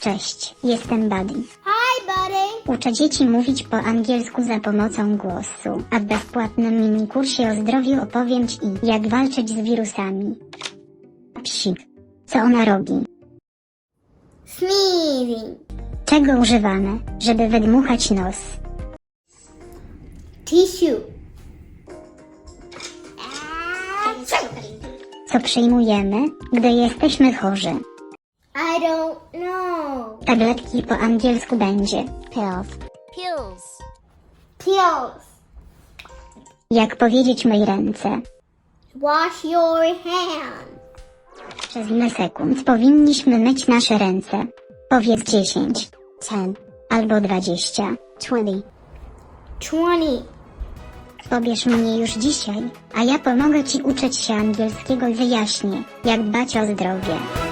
Cześć, jestem Buddy. Hi, buddy. Uczę dzieci mówić po angielsku za pomocą głosu, a w bezpłatnym minikursie o zdrowiu opowiem Ci, jak walczyć z wirusami. Psik. Co ona robi? Sneezing. Czego używamy, żeby wydmuchać nos? Tissue. Co przyjmujemy, gdy jesteśmy chorzy? I don't know. Tabletki po angielsku będzie pills. Pills. Pills. Jak powiedzieć myj ręce? Wash your hands. Przez ile sekund powinniśmy myć nasze ręce? Powiedz 10, 10 albo 20, 20. 20. Pobierz mnie już dzisiaj, a ja pomogę Ci uczyć się angielskiego i wyjaśnię, jak dbać o zdrowie.